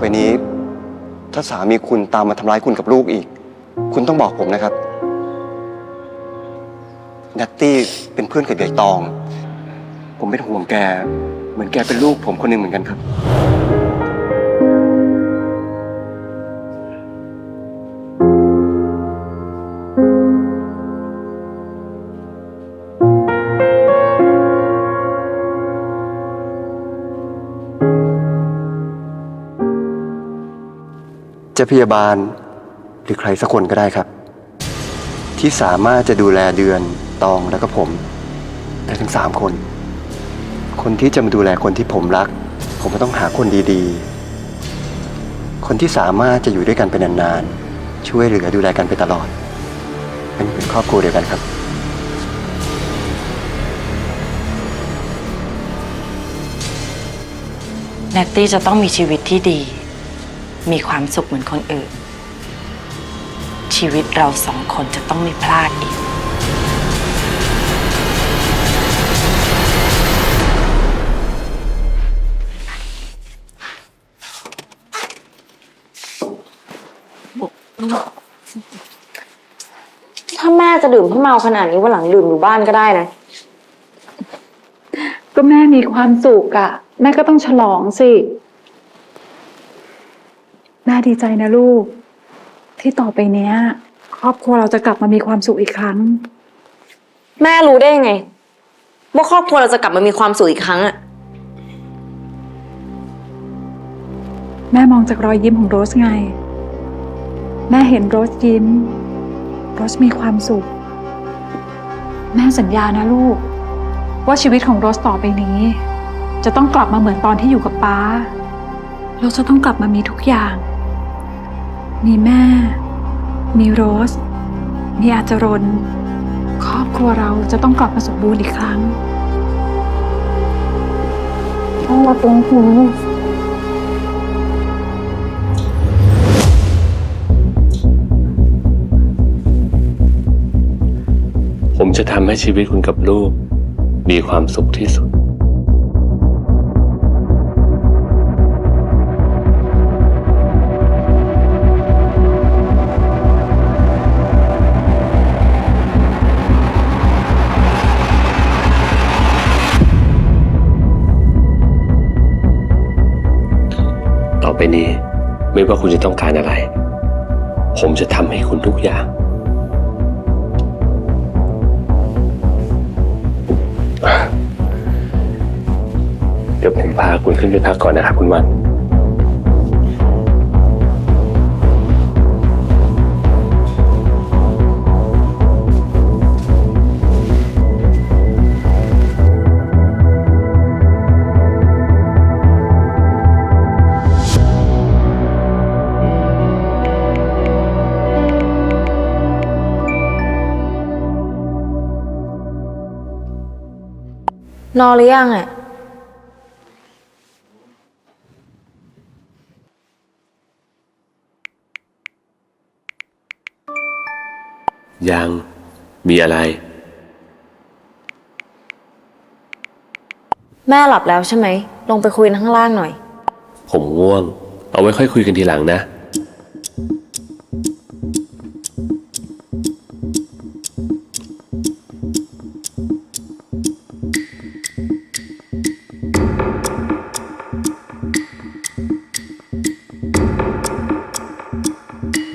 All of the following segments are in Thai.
ไปนี้ ถ้าสามีคุณตามมาทำร้ายคุณกับลูกอีก คุณต้องบอกผมนะครับ นัตตี้เป็นเพื่อนกับยายตอง ผมเป็นห่วงแก เหมือนแกเป็นลูกผมคนหนึ่งเหมือนกันครับ จะพยาบาล หรือใครสักคนก็ได้ครับ ที่สามารถจะดูแลเดือนตองแล้วก็ผมได้ทั้งสามคน คนที่จะมาดูแลคนที่ผมรัก ผมก็ต้องหาคนดีๆ คนที่สามารถจะอยู่ด้วยกันเป็นนานๆ ช่วยเหลือดูแลกันไปตลอดเป็นเหมือนครอบครัวเดียวกันครับแนตตี้จะต้องมีชีวิตที่ดี มีความสุขเหมือนคนอื่น ชีวิตเราสองคนจะต้องไม่พลาดอีก ถ้าแม่จะดื่มให้เมาขนาดนี้วันหลังดื่มอยู่บ้านก็ได้นะ ก็แม่มีความสุขอะแม่ก็ต้องฉลองสิ แม่ดีใจนะลูก ที่ต่อไปเนี้ย ครอบครัวเราจะกลับมามีความสุขอีกครั้ง แม่รู้ได้ยังไง ว่าครอบครัวเราจะกลับมามีความสุขอีกครั้งอะแม่มองจากรอยยิ้มของโรสไง แม่เห็นโรสยิ้ม โรสมีความสุข แม่สัญญานะลูก ว่าชีวิตของโรสต่อไปนี้ จะต้องกลับมาเหมือนตอนที่อยู่กับป้าเราจะต้องกลับมามีทุกอย่าง มีแม่ มีโรส มีอาจรน ครอบครัวเราจะต้องกลับมาสมบูรณ์อีกครั้งต้องมาเป็นหูผมจะทำให้ชีวิตคุณกับลูก มีความสุขที่สุด ไปนี้ ไม่ว่าคุณจะต้องการอะไร ผมจะทำให้คุณทุกอย่าง เดี๋ยวผมพาคุณขึ้นไปพักก่อนนะครับคุณวัน นอนหรือยังอะยังมีอะไร แม่หลับแล้วใช่ไหม ลงไปคุยข้างล่างหน่อย ผมง่วง เอาไว้ค่อยคุยกันทีหลังนะ Bye.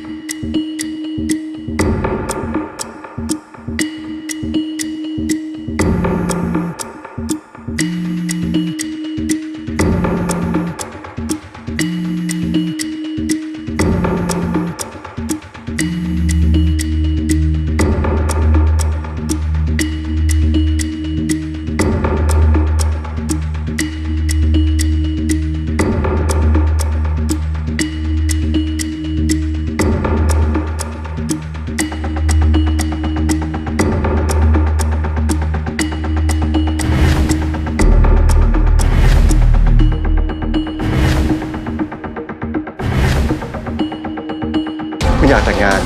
คุณอยากแต่งงาน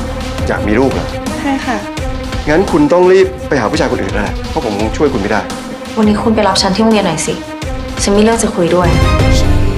อยากมีลูกเหรอ ใช่ค่ะ งั้นคุณต้องรีบไปหาผู้ชายคนอื่นแล้วแหละเพราะผมคงช่วยคุณไม่ได้ วันนี้คุณไปรับฉันที่โรงเรียนหน่อยสิ ฉันมีเรื่องจะคุยด้วย ฉัน